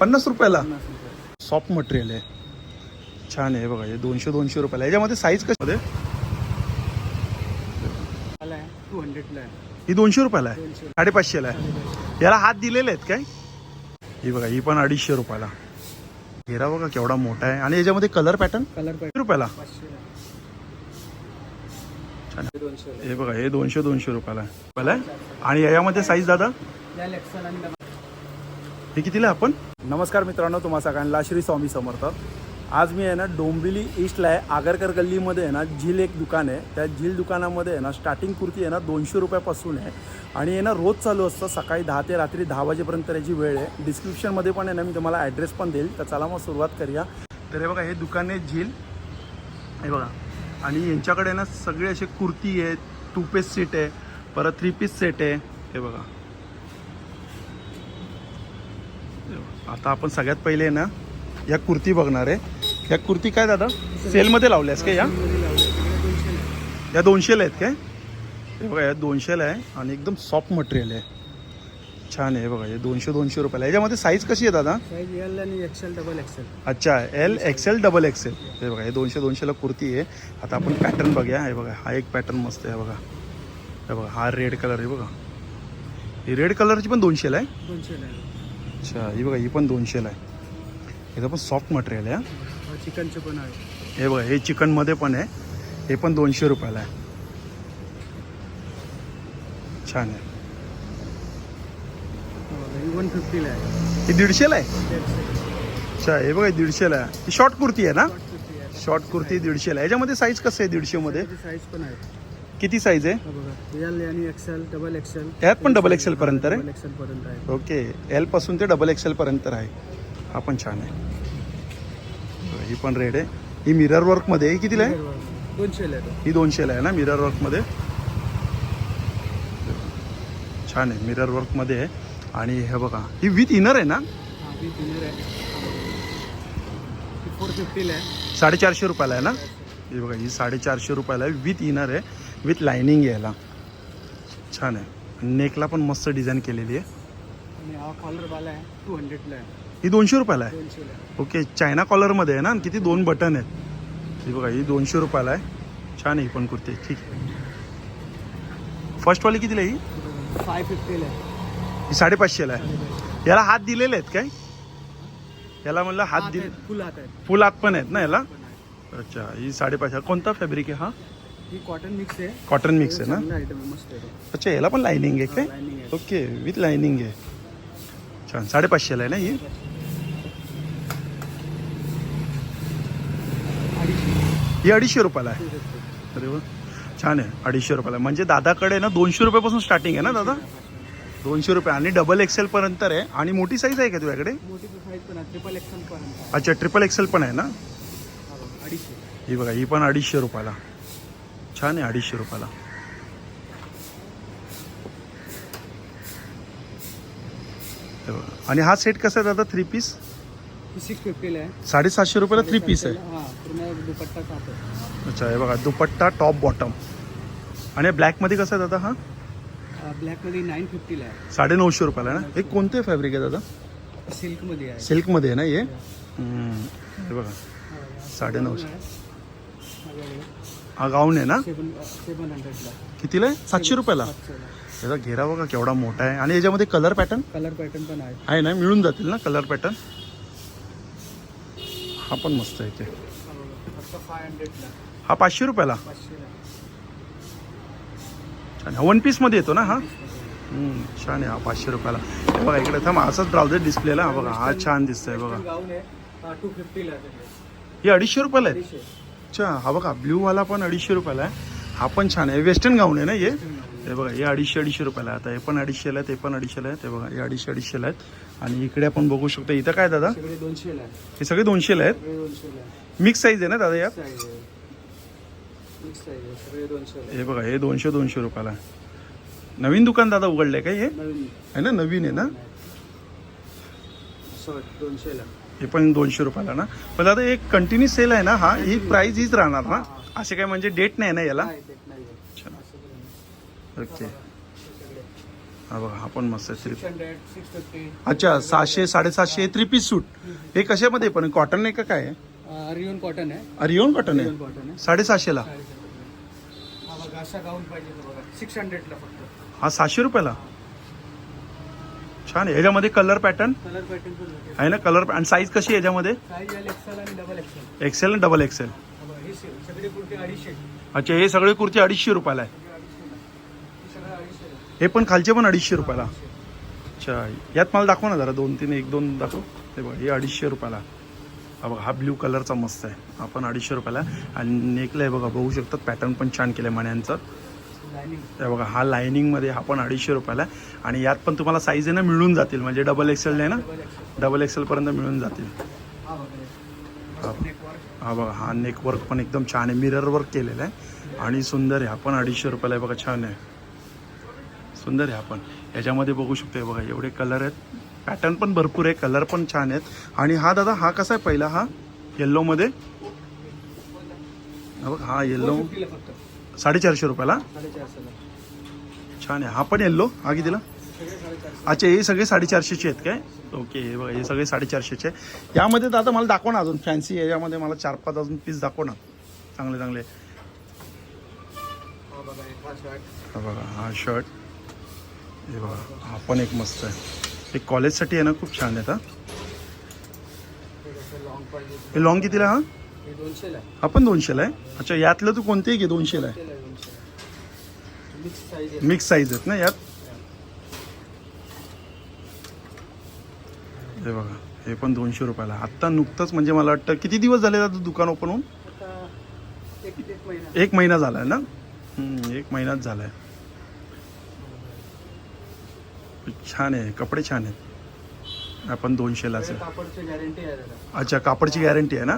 पन्नास रुपयाला? Soft material आहे. छान आहे बघा हे दोनशे दोनशे रुपयाला याच्यामध्ये साईज कशामध्ये टू हंड्रेडला ही दोनशे रुपयाला आहे? साडेपाचशेला आहे. याला हात दिलेले आहेत काय? ही बघा ही पण अडीचशे रुपयाला. घेरा बघा केवढा मोठा आहे. आणि याच्यामध्ये कलर पॅटर्न कलर किती रुपयाला. हे बघा हे दोनशे दोनशे रुपयाला आहे. रुपयाला आहे? आणि याच्यामध्ये साईज दादा द्याल एक्सेल आणि डबल हे कितीला आपण? नमस्कार मित्रांनो तुम्हा सगळ्यांना श्री स्वामी समर्थ. आज मी आहे ना डोंबिवली ईस्टला आहे. आगरकर गल्लीमध्ये आहे ना झील एक दुकान आहे. त्या झील दुकानामध्ये आहे ना स्टार्टिंग कुर्ती आहे ना दोनशे रुपयापासून आहे. आणि आहे ना रोज चालू असतं. सकाळी दहा ते रात्री दहा वाजेपर्यंत याची वेळ आहे. डिस्क्रिप्शनमध्ये पण आहे ना मी तुम्हाला ॲड्रेस पण देईल. तर चला मग सुरुवात करूया. तर हे बघा हे दुकान आहे झील. हे बघा. आणि यांच्याकडे ना सगळे असे कुर्ती आहे टू पीस सेट आहे. परत थ्री पीस सेट आहे. हे बघा. आता आपण सगळ्यात पहिले ना या कुर्ती बघणार आहे. या कुर्ती काय दादा? सेलमध्ये लावल्यास का या? या दोनशेला आहेत काय? हे बघा या दोनशेला आहे आणि एकदम सॉफ्ट मटेरियल आहे. छान आहे हे बघा हे दोनशे दोनशे रुपयाला याच्यामध्ये साईज कशी आहे दादा? एल आणि एक्सेल डबल एक्सेल अच्छा एल एक्सेल डबल एक्सेल हे बघा हे दोनशे दोनशेला कुर्ती आहे. आता आपण पॅटर्न बघूया. हे बघा हा एक पॅटर्न मस्त आहे बघा. हे बघा हा रेड कलर आहे बघा. ही रेड कलरची पण दोनशेला आहे. दोनशेला आहे. अच्छा ही बघा ही पण दोनशेला आहे. याचं पण सॉफ्ट मटेरियल आहे हा. चिकनचे पण आहे. हे बघा हे चिकनमध्ये पण आहे. हे पण दोनशे रुपयाला आहे. छान आहे. वन फिफ्टीला आहे. ही दीडशेला आहे? अच्छा हे बघा ही दीडशेला आहे. ही शॉर्ट कुर्ती आहे ना? शॉर्ट कुर्ती दीडशेला याच्यामध्ये साईज कसं आहे दीडशेमध्ये साईज पण आहे. किती साईज आहे? हा बघा एल आणि एक्सेल डबल एक्सेल यात पण डबल एक्सेल पर्यंत आहे? डबल एक्सेल पर्यंत आहे. ओके एलपासून ते डबल एक्सेल पर्यंत आहे. हा पण छान आहे. ही पण रेड आहे. ही मिरर वर्कमध्ये आहे. ही कितीला आहे? दोनशेला आहे. ही दोनशेला आहे ना मिरर वर्कमध्ये छान आहे. मिरर वर्कमध्ये आहे. आणि हे बघा ही विथ इनर आहे ना? हा ही आहे फोर फिफ्टीला आहे. साडेचारशे रुपयाला आहे ना? ही बघा ही साडेचारशे रुपयाला आहे. विथ इनर आहे. विथ लायनिंग आहे याला छान आहे. नेकला पण मस्त डिझाईन केलेली आहे. हा कॉलरवाला आहे टू हंड्रेडला आहे. ही दोनशे रुपयाला आहे? ओके चायना कॉलरमध्ये आहे ना? आणि किती? दोन बटन आहेत. ही बघा ही दोनशे रुपयाला आहे. छान आहे ही पण कुर्ती. ठीक आहे. फर्स्टवाली कितीला ही? फाय फिफ्टीला आहे. ही साडेपाचशेला आहे. याला हात दिलेले आहेत काय? याला म्हणलं हात दिले फुल हात फुल हात पण आहेत ना याला. अच्छा ही साडेपाचशे. कोणता फॅब्रिक आहे हा? ही कॉटन मिक्स आहे. कॉटन मिक्स आहे ना? आहे, मस्त आहे. अच्छा याला पण लाइनिंग आहे काय? Lining आहे. ओके विथ लाइनिंग आहे. छान साडेपाचशेला आहे ना ही. ही अडीचशे रुपयाला आहे. अरे वा. छान आहे अडीचशे रुपयाला. म्हणजे दादाकडे ना दोनशे रुपयापासून स्टार्टिंग आहे ना दादा? दोनशे रुपये आणि डबल एक्सेल पर्यंत आहे. आणि मोठी साईज आहे का तुझ्याकडे? मोठी साईज पण आहे ट्रिपल एक्सेल पर्यंत आहे. अच्छा ट्रिपल एक्सेल पण आहे ना? हा अडीचशे. ही बघा ही पण अडीचशे रुपयाला. छान आहे अडीचशे रुपयाला हे. आणि हा सेट कसा आहे दादा थ्री पीस ही सिक्स फिफ्टीला आहे साडेसातशे रुपयाला थ्री पीस आहे हा पूर्ण दुपट्टा आहे अच्छा हे बघा दुपट्टा टॉप बॉटम आणि ब्लॅकमध्ये कसं आहे दादा हा ब्लॅकमध्ये नाईन फिफ्टीला साडे नऊशे रुपयाला आहे ना हे कोणते फॅब्रिक आहे दादा सिल्कमध्ये आहे सिल्कमध्ये आहे ना हे हम्म. हे बघा साडे नऊशे हा गाऊन आहे ना? सेवन सेवन हंड्रेडला. कितीला आहे? सातशे रुपयाला? याचा घेरा बघा केवढा मोठा आहे. आणि याच्यामध्ये कलर पॅटर्न कलर पॅटर्न पण आहे. आहे ना? मिळून जातील ना कलर पॅटर्न हा पण मस्त आहे ते हा फाय हंड्रेडला हा पाचशे रुपयाला? छान वन पीसमध्ये येतो ना हा? छान आहे. हा पाचशे रुपयाला. बघा इकडे थांब. असाच ब्राउझर डिस्प्लेला हा बघा हा छान दिसतोय बघा. टू फिफ्टीला ही अडीचशे रुपयाला आहे अच्छा हा बघा ब्ल्यू वाला पण अडीचशे रुपयाला आहे. हा पण छान आहे. वेस्टर्न गाऊन आहे ना हे? हे बघा हे अडीचशे अडीचशे रुपयाला आहे. आता हे पण अडीचशेला आहे ते पण अडीचशेला आहे. ते बघा हे अडीचशे अडीचशेला आहेत. आणि इकडे आपण बघू शकतो इथं काय दादा? दोनशेला हे सगळे दोनशेला आहेत? मिक्स साईज आहे ना दादा दोनशेला हे बघा हे दोनशे दोनशे रुपयाला आहे. नवीन दुकान दादा उघडलंय का हे? आहे ना नवीन आहे ना? दोनशेला. हे पण दोनशे रुपयाला ना. पण दादा एक कंटिन्यू सेल आहे ना हा ही प्राइस हीच राहणार ना. असे काय म्हणजे डेट नाही ना याला. ओके हा बघा हा पण मस्त आहे थ्री अच्छा सहाशे साडेसातशे थ्री पीस सूट हे कशामध्ये पण कॉटन आहे का काय आहे? रिओन कॉटन आहे. अरिओन कॉटन आहे? साडेसहाशेला? हा बघा असा गाऊन पाहिजे तर बघा सिक्स हंड्रेडला फक्त हा सहाशे रुपयाला छान आहे. याच्यामध्ये कलर पॅटर्न कलर पॅटर्न पण भेटेल आहे ना कलर आणि साईज कशी आहे याच्यामध्ये साईज आहे एक्सेल आणि डबल एक्सेल एक्सेल आणि डबल एक्सेल हा बघा से- सगळी कुर्ती अडीचशे अच्छा हे सगळे कुर्ती अडीचशे रुपयाला आहे. सगळे ही पण खालचे पण अडीचशे रुपयाला. अच्छा यात मला दाखव ना जरा दोन तीन एक दोन दाखव. हे बघा हे अडीचशे रुपयाला. हा बघा हा ब्ल्यू कलरचा मस्त आहे. हा पण अडीचशे रुपयाला. आणि नेकला आहे बघा बघू शकतात पॅटर्न पण छान केलं आहे मण्यांचं. बघा हा लायनिंगमध्ये हा पण अडीचशे रुपयाला आहे. आणि यात पण तुम्हाला साईज आहे ना मिळून जातील. म्हणजे डबल एक्सेल आहे ना? डबल एक्सेल डबल एक्सेलपर्यंत मिळून जातील. हा बघा हा. नेकवर हा बघा हा नेक वर्क पण एकदम छान आहे. मिरर वर्क केलेला आहे. आणि सुंदर आहे. हा पण अडीचशे रुपयाला आहे. बघा छान आहे. सुंदर आहे हा पण. याच्यामध्ये बघू शकतो बघा एवढे कलर आहेत. पॅटर्न पण भरपूर आहे. कलर पण छान आहेत. आणि हा दादा हा कसा आहे पहिला? हा? येल्लोमध्ये हा हा येल्लो साडेचारशे रुपयाला? छान आहे. हा पण येल्लो हा कितीला? अच्छा हे सगळे साडेचारशेचे आहेत काय? ओके हे बघा हे सगळे साडेचारशेचे यामध्ये दादा मला दाखव ना अजून. फॅन्सी याच्यामध्ये मला चार पाच अजून पीस दाखव ना. चांगले चांगले. हा बघा हा शर्ट हे बघा हा पण एक मस्त आहे. हे कॉलेजसाठी आहे ना खूप छान आहेत हा. हे हे लॉंग कितीला हा? हे दोनशेला आहे. पण दोनशेला आहे? अच्छा यातलं तू कोणतेही घे दोनशेला आहे. दोनशेला आहे दोनशेला मिक्स साईज आहे. मिक्स साईज आहेत ना यात? हे. बघा हे पण दोनशे रुपयाला. आत्ता नुकतंच म्हणजे मला वाटतं किती दिवस झाले दादा दुकान ओपन होऊन? आता एक एक महिना. एक महिना झाला आहे ना? हम्म, एक महिनाच झाला आहे छान आहे कपडे छान आहेत. आपण दोनशेलाच सगळ्या आहे. कापडची गॅरंटी आहे दादा. अच्छा कापडची गॅरंटी आहे ना?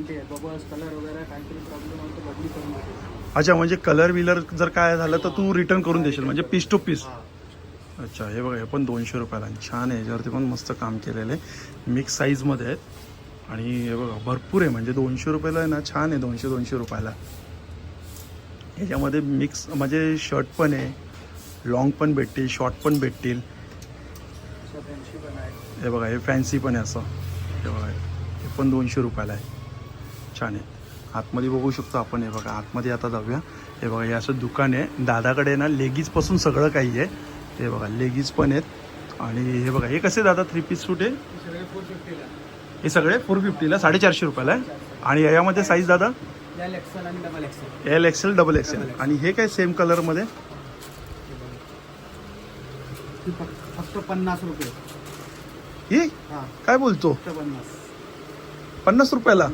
गॅरंटी आहे बबल्स कलर वगैरे काहीतरी प्रॉब्लेम आला तर बदली करून देतो अच्छा म्हणजे कलर विलर जर काय झालं तर तू रिटर्न करून देशील म्हणजे पीस टू पीस अच्छा हे बघा हे पण दोनशे रुपयाला. छान आहे याच्यावरती पण मस्त काम केलेलं आहे. मिक्स साईजमध्ये आहेत. आणि हे बघा भरपूर आहे म्हणजे दोनशे रुपयाला आहे ना छान आहे दोनशे दोनशे रुपयाला. ह्याच्यामध्ये मिक्स म्हणजे शर्ट पण आहे लॉंग पण भेटतील शॉर्ट पण भेटतील. हे बघा हे फॅन्सी पण आहे असं. हे बघा हे पण दोनशे रुपयाला आहे. छान आहे. आतमध्ये बघू शकतो आपण हे बघा आतमध्ये आता जाऊया. हे बघा हे असं दुकान आहे. दादाकडे ना लेगीजपासून सगळं काही आहे. हे बघा लेगीज पण आहेत. आणि हे बघा हे कसे दादा थ्री पीस सूट आहे? हे सगळे फोर फिफ्टीला साडेचारशे रुपयाला आहे. आणि याच्यामध्ये साईज दादा? एल एक्सेल आणि double XL L XL double XL आणि हे काय सेम कलरमध्ये फक्त पन्नास रुपये ही. काय बोलतो? पन्नास रुपयाला?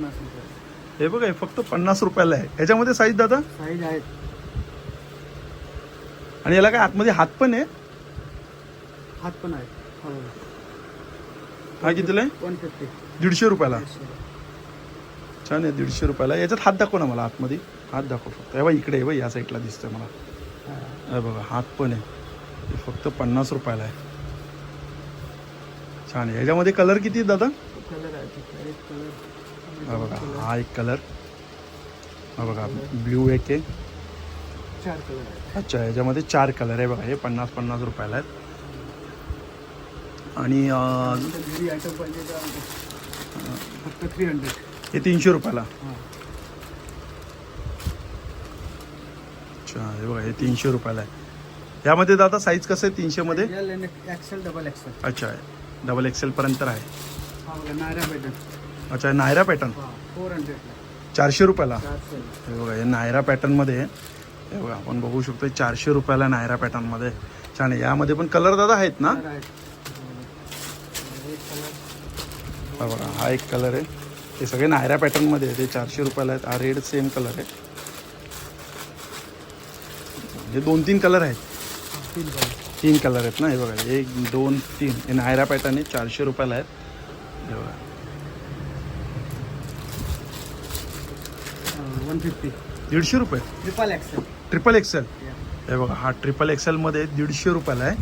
हे बघा फक्त पन्नास रुपयाला आहे. याच्यामध्ये साईज दादा? साईज आहेत. आणि याला काय आतमध्ये हात पण आहे? हात पण आहेत. हो. हा कितीला आहे? वन फिफ्टी दीडशे रुपयाला. छान आहे दीडशे रुपयाला. याच्यात हात दाखव ना मला आतमध्ये. हात दाखव फक्त. हे बघ इकडे हे बघ या साईडला दिसतंय मला. हे. बघा हात पण आहे. हे फक्त पन्नास रुपयाला आहे. छान आहे. याच्यामध्ये कलर किती दादा? कलर आहे. हा बघा हा एक कलर. हा बघा ब्ल्यू एक आहे. चार कलर. अच्छा याच्यामध्ये चार कलर आहे बघा हे पन्नास पन्नास रुपयाला आहेत. आणि फक्त थ्री हंड्रेड हे तीनशे रुपयाला. अच्छा हे बघा हे तीनशे रुपयाला आहे. यामध्ये दादा साईज कसं आहे तीनशेमध्ये? L and XL double XL अच्छा डबल एक्सेलपर्यंत आहे. अच्छा नायरा पॅटर्न फोर हंड्रेडला चारशे रुपयाला? चारशे. हे बघा हे नायरा पॅटर्नमध्ये आहे हे बघा आपण बघू शकतो चारशे रुपयाला नायरा पॅटर्नमध्ये छान आहे. यामध्ये पण कलर दादा आहेत ना? कलर आहेत. एक कलर हा बघा हा एक कलर आहे. हे सगळे नायरा पॅटर्नमध्ये आहे ते चारशे रुपयाला आहेत. हा रेड सेम कलर आहे. हे दोन तीन कलर आहेत. तीन कलर तीन कलर आहेत ना? हे बघा एक दोन तीन. हे नायरा पॅटर्न आहे. चारशे रुपयाला आहेत. हे बघा. वन फिफ्टी दीडशे रुपये? ट्रिपल एक्सेल ट्रिपल एक्सेल हे बघा हा ट्रिपल एक्सेलमध्ये दीडशे रुपयाला आहे.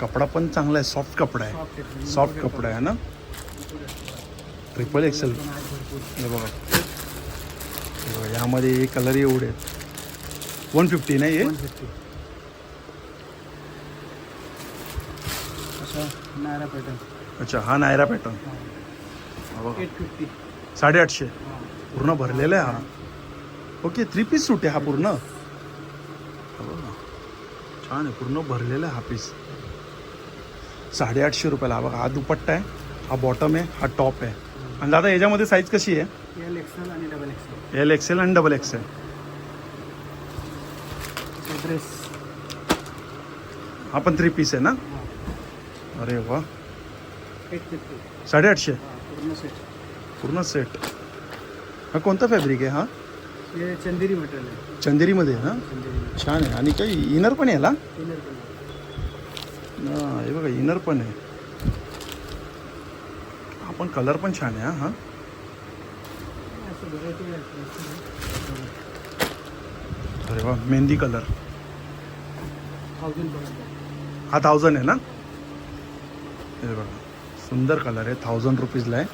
कपडा पण चांगला आहे सॉफ्ट कपडा आहे. सॉफ्ट कपडा आहे ना? ट्रिपल एक्सेल हे बघा. यामध्ये हे कलर एवढे आहेत. वन फिफ्टी नाही अच्छा हा नायरा पॅटर्न एट फिफ्टी साडेआठशे. पूर्ण भरलेला आहे हा. ओके थ्री पीस सूट आहे हा पूर्ण. छान आहे पूर्ण भरलेला आहे हा पीस साडेआठशे रुपयाला हा बघा हा दुपट्टा आहे हा बॉटम आहे हा टॉप आहे. आणि दादा याच्यामध्ये साईज कशी आहे? एल एक्सेल आणि डबल एक्सेल एल एक्सेल आणि डबल एक्सेल ड्रेस हा पण थ्री पीस आहे ना? अरे वा. एट फिफ्टी साडेआठशे. पूर्ण सेट हा कोणता फॅब्रिक आहे हा? हे चंदेरी मटेरियल आहे. चंदेरीमध्ये चंदेरी छान आहे. आणि काही इनर पण आहे याला? पण हा, हे बघा इनर पण आहे. हा पण कलर पण छान आहे हा हा. असं अरे वा मेहंदी कलर पर्यंत. हा थाउजंड आहे ना? हे बघा सुंदर कलर आहे थाउजंड रुपीजला आहे.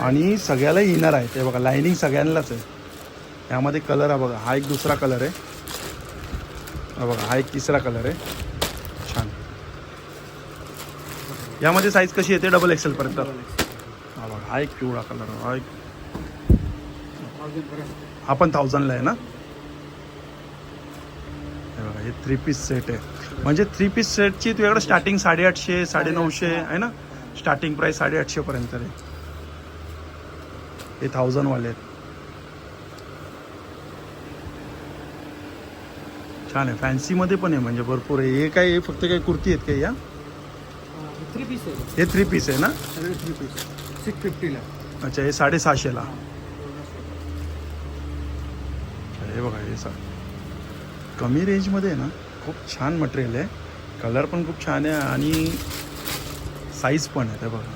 आणि सगळ्याला इनर आहे. ते बघा लाईनिंग सगळ्यांनाच आहे. यामध्ये कलर हा बघा. हा एक दुसरा कलर आहे. हा बघा हा एक तिसरा कलर आहे. छान. यामध्ये साईज कशी येते? डबल एक्सेल पर्यंत. हा बघा हा एक पिवळा कलर हा एक हा पण थाउजंडला आहे ना? हे बघा हे थ्री पीस सेट आहे. म्हणजे थ्री पीस सेटची तुझ्याकडे स्टार्टिंग साडेआठशे साडेनऊशे आहे ना? स्टार्टिंग प्राईस साडेआठशेपर्यंत आहे. हे थाउजंडवाले आहेत. छान आहे. फॅन्सीमध्ये पण आहे म्हणजे भरपूर आहे. हे काय हे फक्त काही कुर्ती आहेत काही या? थ्री पीस आहे. हे थ्री पीस आहे ना? थ्री पीस सिक्स फिफ्टीला अच्छा हे साडेसहाशेला हे. बघा हे सा कमी रेंजमध्ये आहे ना? खूप छान मटेरियल आहे. कलर पण खूप छान आहे आणि साईज पण आहे. ते बघा.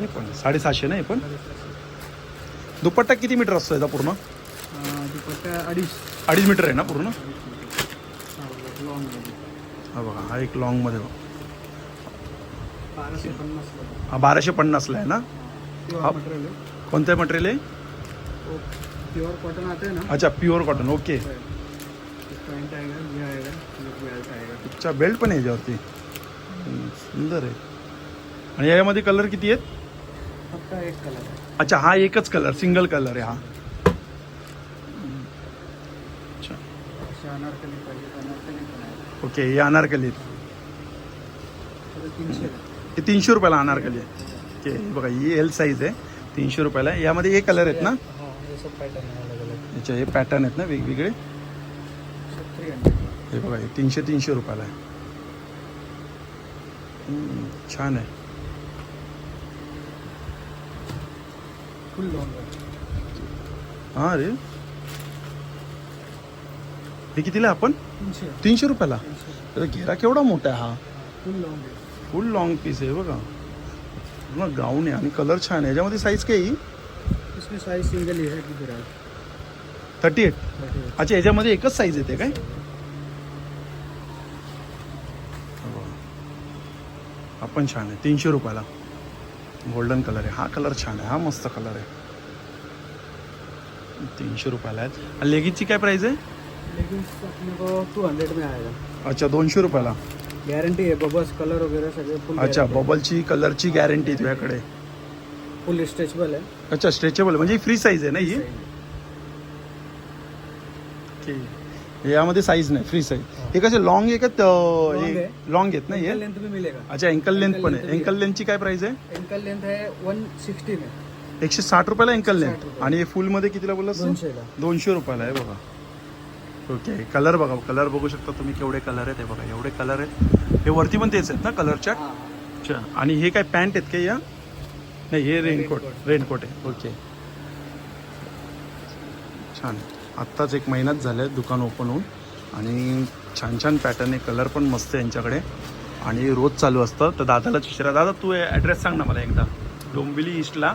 हे पण साडेसहाशे ना हे पण? दुपट्टा किती मीटर असतो याचा पूर्ण? दुपट्टा अडीच. अडीच मीटर आहे ना पूर्ण? हा बघा हा एक लॉंगमध्ये हा बाराशे पन्नासला आहे ना? प्युअर हा. मटेरियल आहे. कोणतं मटेरियल आहे? प्योर कॉटन आता है ना? अच्छा प्युअर कॉटन ओके बेल्ट आएगा अच्छा बेल्ट पण आहे याच्यावरती. सुंदर आहे. आणि यामध्ये कलर किती आहेत? फक्त एक कलर आहे. अच्छा हा एकच कलर सिंगल कलर आहे हा. अच्छा. असे अनारकली पाहिजे तर अनारकली पण आहे ओके हे अनारकली आहेत. तर तीनशे हे तीनशे रुपयाला अनारकली आहे. ओके हे बघा ही एल साईज आहे तीनशे रुपयाला आहे. यामध्ये हे कलर आहेत ना? हाँ सब पैटर्न है अलग अलग अच्छा हे पॅटर्न आहेत ना वेगवेगळे? सब थ्री हंड्रेड हे बघा हे तीनशे तीनशे रुपयाला आहे. हम्म, छान आहे. फुल लॉन्ग है अरे हे कितीला आहे आपण? तीनशे. तीनशे रुपयाला? तर घेरा केवढा मोठा आहे हा. फुल लॉन्ग है फुल लॉंग पीस आहे बघा. पूर्ण गाऊन आहे आणि कलर छान आहे. याच्यामध्ये साईज काय येईल इसमें साइज सिंगल थर्टी एट अच्छा याच्यामध्ये एकच साईज येते काय? हा पण छान आहे. तीनशे रुपयाला. गोल्डन कलर आहे. हा कलर छान आहे. हा मस्त कलर आहे. तीनशे रुपयाला आहेत. आणि लेगीजची काय प्राईस आहे? टू हंड्रेड में आएगा अच्छा दोनशे रुपयाला. गारंटी है बबल्स कलर वगैरह सगळे फुल अच्छा बबलची कलरची गॅरंटी तुझ्याकडे. फुल स्ट्रेचबल है अच्छा स्ट्रेचेबल म्हणजे फ्री साईज आहे ना ही? ओके. यामध्ये साईज नाही फ्री साईज हे कसे लॉंग आहे का आहे. लॉंग आहेत ना हे? लेंथ भी मिलेगा. अच्छा अँकल लेंथ पण आहे. अँकल लेंथची काय प्राइस आहे? एंकल लेंथ है वन सिक्सटी एकशे साठ रुपयाला अँकल 60 लेंथ. आणि फुलमध्ये कितीला बोलला दोनशे रुपयाला आहे बघा. ओके कलर बघा. कलर बघू शकता तुम्ही केवढे कलर आहेत. हे बघा एवढे कलर आहेत. हे वरती पण तेच आहेत ना कलरच्या हाँ. अच्छा. आणि हे काय पॅन्ट आहेत का या? नाही हे रेनकोट रेनकोट. रेनकोट आहे. ओके छान. आत्ताच एक महिनाच झाला आहे दुकान ओपन होऊन. आणि छान छान पॅटर्न आहे कलर पण मस्त आहे यांच्याकडे. आणि रोज चालू असतं. तर दादालाच विचारा. दादा तू ॲड्रेस सांग ना मला एकदा. डोंबिवली ईस्टला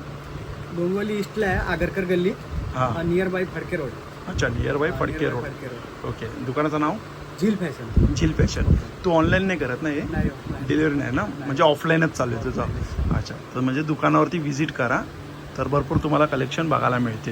डोंगवली ईस्टला आहे आगरकर गल्ली. हां. नियर बाय फडके रोड अच्छा near by Phadke road okay दुकानाचं नाव? झील फॅशन. झील फॅशन. तू ऑनलाईन नाही करत ना हे? नाही. डिलिव्हरी नाही ना? म्हणजे ऑफलाईनच चालू आहे तुझं. अच्छा. तर म्हणजे दुकानावरती व्हिजिट करा. तर भरपूर तुम्हाला कलेक्शन बघायला मिळते